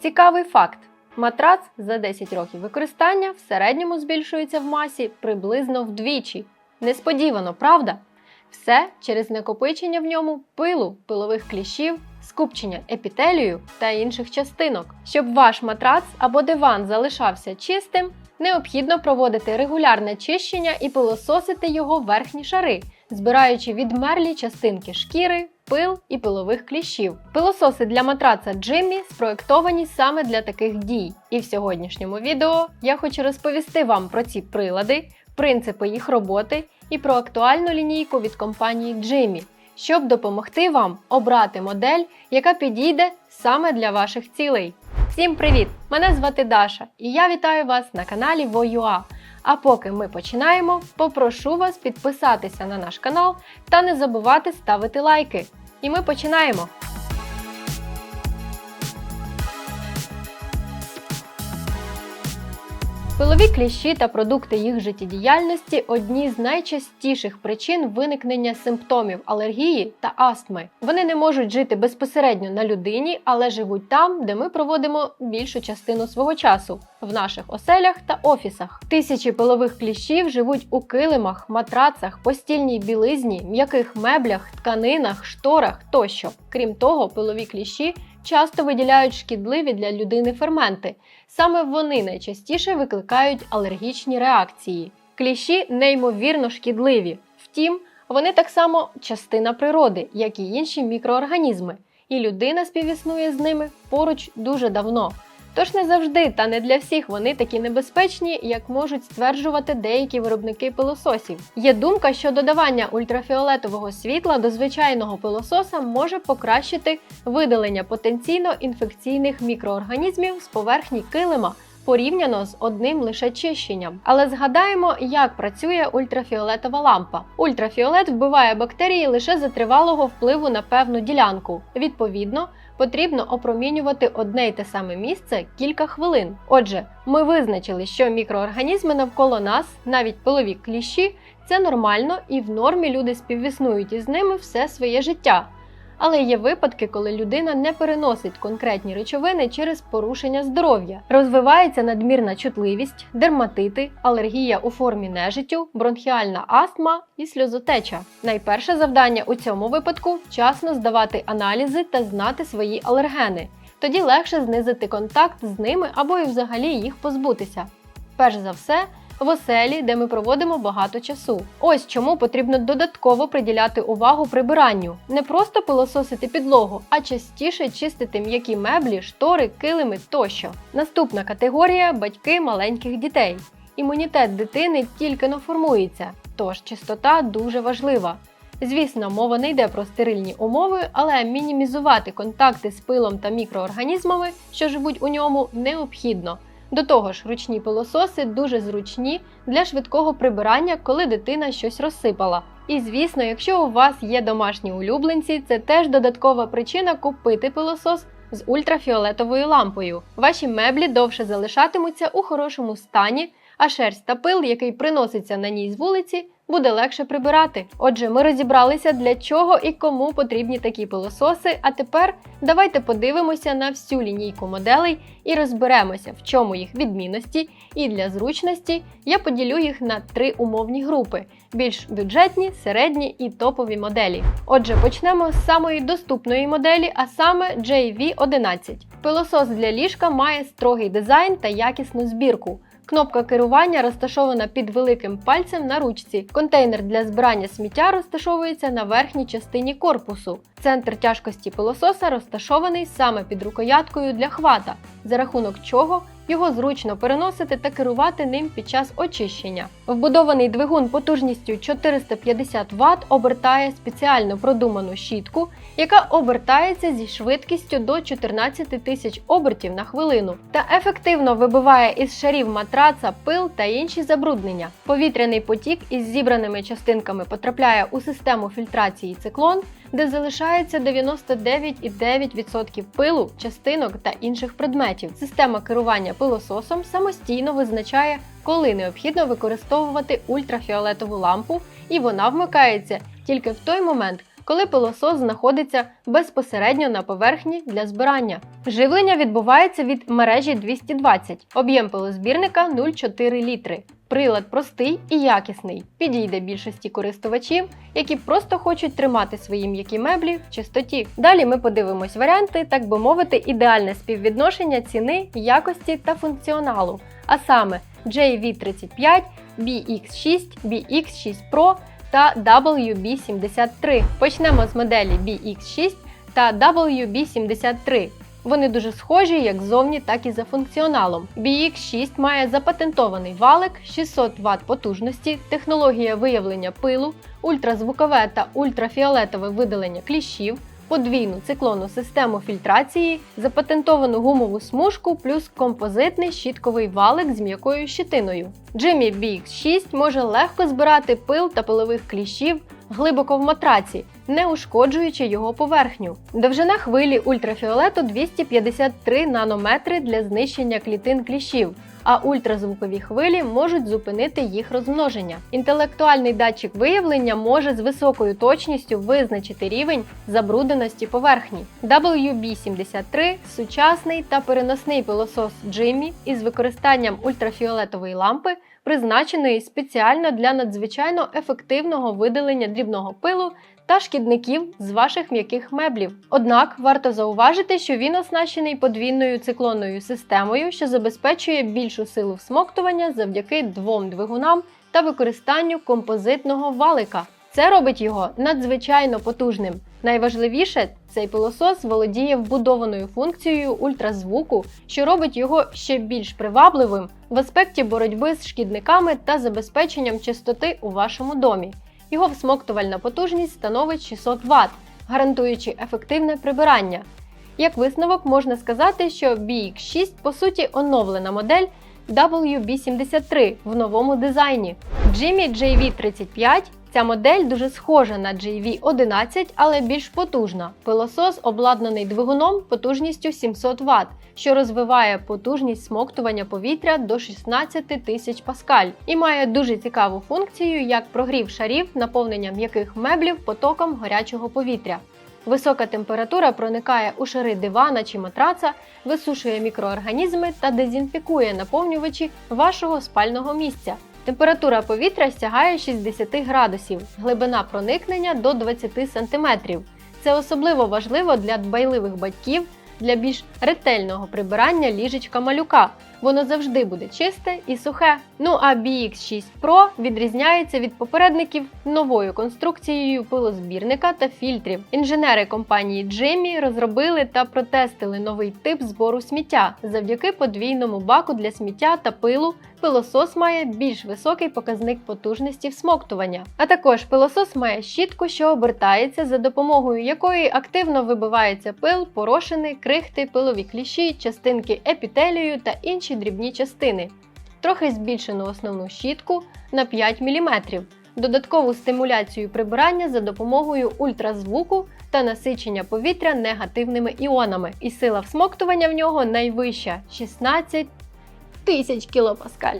Цікавий факт: матрац за 10 років використання в середньому збільшується в масі приблизно вдвічі. Несподівано, правда? Все через накопичення в ньому пилу, пилових кліщів, скупчення епітелію та інших частинок. Щоб ваш матрац або диван залишався чистим, необхідно проводити регулярне чищення і пилососити його верхні шари, збираючи відмерлі частинки шкіри, пил і пилових кліщів. Пилососи для матраца Джиммі спроектовані саме для таких дій. І в сьогоднішньому відео я хочу розповісти вам про ці прилади, принципи їх роботи і про актуальну лінійку від компанії Джиммі, щоб допомогти вам обрати модель, яка підійде саме для ваших цілей. Всім привіт! Мене звати Даша, і я вітаю вас на каналі Воюа. А поки ми починаємо, попрошу вас підписатися на наш канал та не забувати ставити лайки. І ми починаємо. Пилові кліщі та продукти їх життєдіяльності одні з найчастіших причин виникнення симптомів алергії та астми. Вони не можуть жити безпосередньо на людині, але живуть там, де ми проводимо більшу частину свого часу в наших оселях та офісах. Тисячі пилових кліщів живуть у килимах, матрацах, постільній білизні, м'яких меблях, тканинах, шторах тощо. Крім того, пилові кліщі часто виділяють шкідливі для людини ферменти. Саме вони найчастіше викликають алергічні реакції. Кліщі неймовірно шкідливі. Втім, вони так само частина природи, як і інші мікроорганізми, і людина співіснує з ними поруч дуже давно. Тож не завжди та не для всіх вони такі небезпечні, як можуть стверджувати деякі виробники пилососів. Є думка, що додавання ультрафіолетового світла до звичайного пилососа може покращити видалення потенційно інфекційних мікроорганізмів з поверхні килима. Порівняно з одним лише чищенням. Але згадаємо, як працює ультрафіолетова лампа. Ультрафіолет вбиває бактерії лише за тривалого впливу на певну ділянку. Відповідно, потрібно опромінювати одне й те саме місце кілька хвилин. Отже, ми визначили, що мікроорганізми навколо нас, навіть пилові кліщі, це нормально і в нормі люди співіснують із ними все своє життя. Але є випадки, коли людина не переносить конкретні речовини через порушення здоров'я. Розвивається надмірна чутливість, дерматити, алергія у формі нежиттю, бронхіальна астма і сльозотеча. Найперше завдання у цьому випадку вчасно здавати аналізи та знати свої алергени. Тоді легше знизити контакт з ними або і взагалі їх позбутися. Перш за все, в оселі, де ми проводимо багато часу. Ось чому потрібно додатково приділяти увагу прибиранню, не просто пилососити підлогу, а частіше чистити м'які меблі, штори, килими тощо. Наступна категорія батьки маленьких дітей. Імунітет дитини тільки не формується, тож чистота дуже важлива. Звісно, мова не йде про стерильні умови, але мінімізувати контакти з пилом та мікроорганізмами, що живуть у ньому, необхідно. До того ж, ручні пилососи дуже зручні для швидкого прибирання, коли дитина щось розсипала. І звісно, якщо у вас є домашні улюбленці, це теж додаткова причина купити пилосос з ультрафіолетовою лампою. Ваші меблі довше залишатимуться у хорошому стані, а шерсть та пил, який приноситься на ній з вулиці, буде легше прибирати. Отже, ми розібралися, для чого і кому потрібні такі пилососи. А тепер давайте подивимося на всю лінійку моделей і розберемося, в чому їх відмінності. І для зручності я поділю їх на три умовні групи: більш бюджетні, середні і топові моделі. Отже, почнемо з самої доступної моделі, а саме JV11. Пилосос для ліжка має строгий дизайн та якісну збірку. Кнопка керування розташована під великим пальцем на ручці. Контейнер для збирання сміття розташовується на верхній частині корпусу. Центр тяжкості пилососа розташований саме під рукояткою для хвата, за рахунок чого його зручно переносити та керувати ним під час очищення. Вбудований двигун потужністю 450 Вт обертає спеціально продуману щітку, яка обертається зі швидкістю до 14 тисяч обертів на хвилину та ефективно вибиває із шарів матраца пил та інші забруднення. Повітряний потік із зібраними частинками потрапляє у систему фільтрації циклон, де залишається 99,9% пилу, частинок та інших предметів. Система керування пилососом самостійно визначає, коли необхідно використовувати ультрафіолетову лампу, і вона вмикається тільки в той момент, коли пилосос знаходиться безпосередньо на поверхні для збирання. Живлення відбувається від мережі 220, об'єм пилозбірника 0,4 літри. Прилад простий і якісний, підійде більшості користувачів, які просто хочуть тримати свої м'які меблі в чистоті. Далі ми подивимось варіанти, так би мовити, ідеальне співвідношення ціни, якості та функціоналу, а саме JV35, BX6, BX6 Pro та WB73. Почнемо з моделі BX6 та WB73. Вони дуже схожі як ззовні, так і за функціоналом. BX6 має запатентований валик 600 Вт потужності, технологія виявлення пилу, ультразвукове та ультрафіолетове видалення кліщів, подвійну циклонну систему фільтрації, запатентовану гумову смужку плюс композитний щітковий валик з м'якою щитиною. Jimmy BX6 може легко збирати пил та пилових кліщів глибоко в матраці, не ушкоджуючи його поверхню. Довжина хвилі ультрафіолету 253 нанометри для знищення клітин кліщів. А ультразвукові хвилі можуть зупинити їх розмноження. Інтелектуальний датчик виявлення може з високою точністю визначити рівень забрудненості поверхні. WB73 сучасний та переносний пилосос Jimmy із використанням ультрафіолетової лампи, призначеної спеціально для надзвичайно ефективного видалення дрібного пилу та шкідників з ваших м'яких меблів. Однак варто зауважити, що він оснащений подвійною циклонною системою, що забезпечує більшу силу всмоктування завдяки двом двигунам та використанню композитного валика. Це робить його надзвичайно потужним. Найважливіше, цей пилосос володіє вбудованою функцією ультразвуку, що робить його ще більш привабливим в аспекті боротьби з шкідниками та забезпеченням чистоти у вашому домі. Його всмоктувальна потужність становить 600 Вт, гарантуючи ефективне прибирання. Як висновок, можна сказати, що BX6 по суті оновлена модель WB73 в новому дизайні. Jimmy JV35 Ця модель дуже схожа на JV11, але більш потужна. Пилосос обладнаний двигуном потужністю 700 Вт, що розвиває потужність смоктування повітря до 16 тисяч паскаль і має дуже цікаву функцію як прогрів шарів наповнення м'яких меблів потоком гарячого повітря. Висока температура проникає у шари дивана чи матраца, висушує мікроорганізми та дезінфікує наповнювачі вашого спального місця. Температура повітря сягає 60 градусів, глибина проникнення до 20 см. Це особливо важливо для дбайливих батьків для більш ретельного прибирання ліжечка малюка. Воно завжди буде чисте і сухе. Ну а BX6 Pro відрізняється від попередників новою конструкцією пилозбірника та фільтрів. Інженери компанії Jimmy розробили та протестили новий тип збору сміття завдяки подвійному баку для сміття та пилу. Пилосос має більш високий показник потужності всмоктування. А також пилосос має щітку, що обертається, за допомогою якої активно вибивається пил, порошини, крихти, пилові кліщі, частинки епітелію та інші дрібні частини. Трохи збільшену основну щітку на 5 мм, додаткову стимуляцію прибирання за допомогою ультразвуку та насичення повітря негативними іонами. І сила всмоктування в нього найвища 16 тисяч кілопаскаль.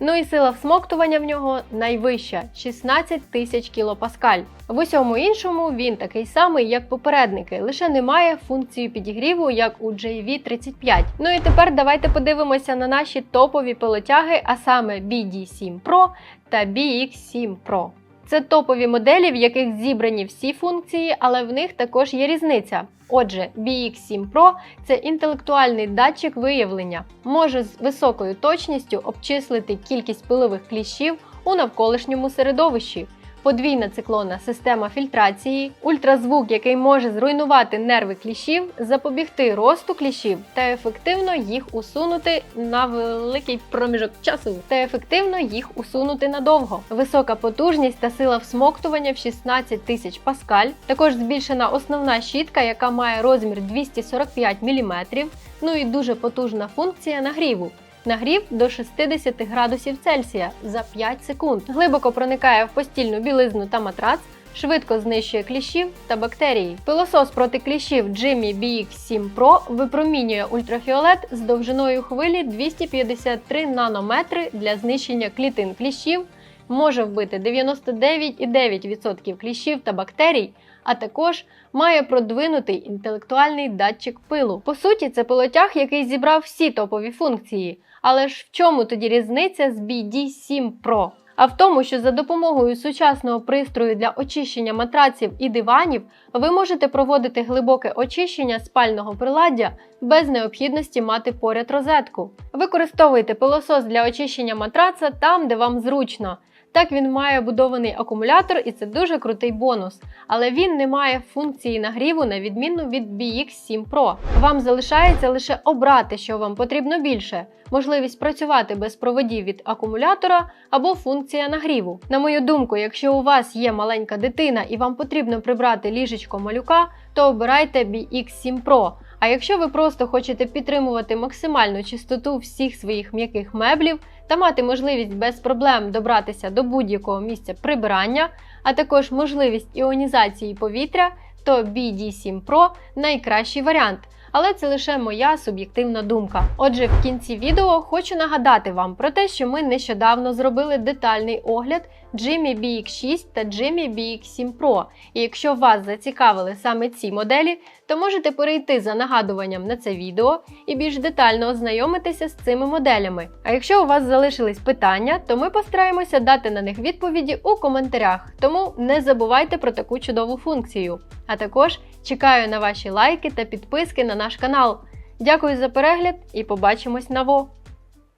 Ну і сила всмоктування в нього найвища 16 тисяч кілопаскаль. В усьому іншому він такий самий, як попередники, лише не має функції підігріву, як у JV35. Ну і тепер давайте подивимося на наші топові пилотяги, а саме BD7 Pro та BX7 Pro. Це топові моделі, в яких зібрані всі функції, але в них також є різниця. Отже, BX7 Pro це інтелектуальний датчик виявлення, може з високою точністю обчислити кількість пилових кліщів у навколишньому середовищі. Подвійна циклонна система фільтрації, ультразвук, який може зруйнувати нерви кліщів, запобігти росту кліщів та ефективно їх усунути на великий проміжок часу, та ефективно їх усунути надовго. Висока потужність та сила всмоктування в 16 тисяч паскаль. Також збільшена основна щітка, яка має розмір 245 мм, ну і дуже потужна функція нагріву. Нагрів до 60 градусів Цельсія за 5 секунд. Глибоко проникає в постільну білизну та матрац, швидко знищує кліщів та бактерії. Пилосос проти кліщів Jimmy BX7 Pro випромінює ультрафіолет з довжиною хвилі 253 нанометри для знищення клітин кліщів, може вбити 99,9% кліщів та бактерій, а також має продвинутий інтелектуальний датчик пилу. По суті, це пилотяг, який зібрав всі топові функції. Але ж в чому тоді різниця з BD7 Pro? А в тому, що за допомогою сучасного пристрою для очищення матраців і диванів ви можете проводити глибоке очищення спального приладдя без необхідності мати поряд розетку. Використовуйте пилосос для очищення матраца там, де вам зручно. Так він має будований акумулятор і це дуже крутий бонус. Але він не має функції нагріву на відміну від BX7 Pro. Вам залишається лише обрати, що вам потрібно більше: можливість працювати без проводів від акумулятора або функція нагріву. На мою думку, якщо у вас є маленька дитина і вам потрібно прибрати ліжечко малюка, то обирайте BX7 Pro. А якщо ви просто хочете підтримувати максимальну чистоту всіх своїх м'яких меблів та мати можливість без проблем добратися до будь-якого місця прибирання, а також можливість іонізації повітря, то BD7 Pro найкращий варіант. Але це лише моя суб'єктивна думка. Отже, в кінці відео хочу нагадати вам про те, що ми нещодавно зробили детальний огляд Jimmy BX6 та Jimmy BX7 Pro. І якщо вас зацікавили саме ці моделі, то можете перейти за нагадуванням на це відео і більш детально ознайомитися з цими моделями. А якщо у вас залишились питання, то ми постараємося дати на них відповіді у коментарях. Тому не забувайте про таку чудову функцію. А також чекаю на ваші лайки та підписки на наш канал. Дякую за перегляд і побачимось на ВО!